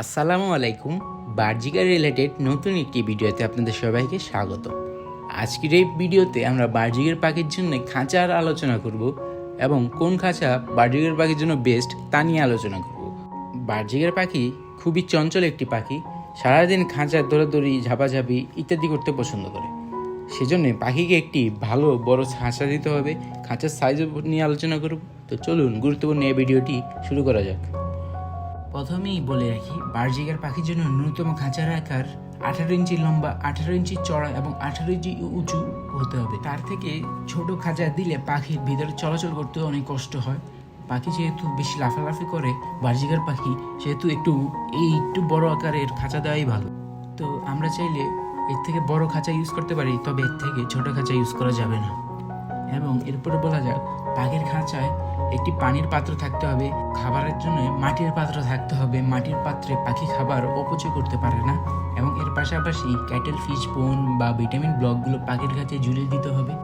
আসসালামু আলাইকুম। বার্জিকার রিলেটেড নতুন একটি ভিডিওতে আপনাদের সবাইকে স্বাগত। আজকের এই ভিডিওতে আমরা বার্জিকের পাখির জন্য খাঁচার আলোচনা করব এবং কোন খাঁচা বার্জিকের পাখির জন্য বেস্ট তা নিয়ে আলোচনা করব। বার্জিকের পাখি খুবই চঞ্চল একটি পাখি, সারাদিন খাঁচা দৌড়াদৌড়ি, ঝাপাঝাপি ইত্যাদি করতে পছন্দ করে। সেজন্য পাখিকে একটি ভালো বড় খাঁচা দিতে হবে, খাঁচার সাইজ নিয়ে আলোচনা করব। তো চলুন, গুরুত্বপূর্ণ এই ভিডিওটি শুরু করা যাক। প্রথমেই বলে রাখি, বার্জিকার পাখির জন্য ন্যূনতম খাঁচার আকার আঠারো ইঞ্চি লম্বা, আঠারো ইঞ্চি চড়া এবং আঠারো ইঞ্চি উঁচু হতে হবে। তার থেকে ছোট খাঁচা দিলে পাখির ভিতরে চলাচল করতে অনেক কষ্ট হয়। পাখি যেহেতু বেশি লাফালাফি করে, বার্জিকার পাখি সেহেতু একটু, এই একটু বড় আকারের খাঁচা দেওয়াই ভালো। তো আমরা চাইলে এর থেকে বড় খাঁচা ইউজ করতে পারি, তবে এর থেকে ছোট খাঁচা ইউজ করা যাবে না। এবং এরপরে বলা যাক পাখির খাঁচায় একটি পানির পাত্র থাকতে হবে। খাবারের জন্য মাটির পাত্র থাকতে হবে। মাটির পাত্রে পাখি খাবার অপচয় করতে পারে না এবং এর পাশাপাশি ক্যাটেল, ফিশ, বোন বা ভিটামিন ব্লকগুলো পাখির খাঁচায় ঝুলিয়ে দিতে হবে।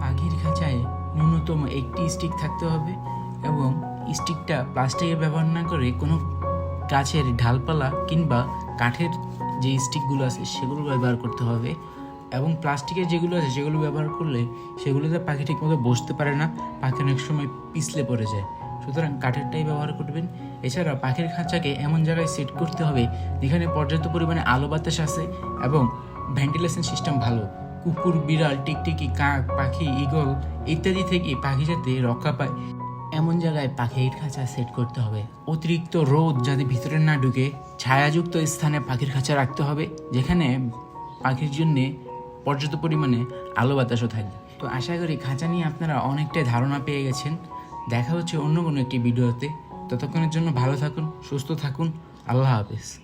পাখির খাঁচায় ন্যূনতম একটি স্টিক থাকতে হবে এবং স্টিকটা প্লাস্টিকের ব্যবহার না করে কোনো গাছের ঢালপালা কিংবা কাঠের যে স্টিকগুলো আছে সেগুলো ব্যবহার করতে হবে। এবং প্লাস্টিকের যেগুলো আছে সেগুলো ব্যবহার করলে সেগুলোতে পাখি ঠিকমতো বসতে পারে না, পাখি অনেক সময় পিছলে পড়ে যায়। সুতরাং কাঠেরটাই ব্যবহার করবেন। এছাড়া পাখির খাঁচাকে এমন জায়গায় সেট করতে হবে, যেখানে পর্যাপ্ত পরিমাণে আলো বাতাস আছে এবং ভেন্টিলেশন সিস্টেম ভালো। কুকুর, বিড়াল, টিকটিকি, কাক, পাখি, ঈগল ইত্যাদি থেকে পাখি যাতে রক্ষা পায়, এমন জায়গায় পাখির খাঁচা সেট করতে হবে। অতিরিক্ত রোদ যাতে ভিতরে না ঢুকে, ছায়াযুক্ত স্থানে পাখির খাঁচা রাখতে হবে, যেখানে পাখির জন্যে পর্যাপ্ত পরিমাণে আলো বাতাসও থাকবে। তো আশা করি খাঁচা নিয়ে আপনারা অনেকটাই ধারণা পেয়ে গেছেন। দেখা হচ্ছে অন্য কোনো একটি ভিডিওতে। ততক্ষণের জন্য ভালো থাকুন, সুস্থ থাকুন। আল্লাহ হাফেজ।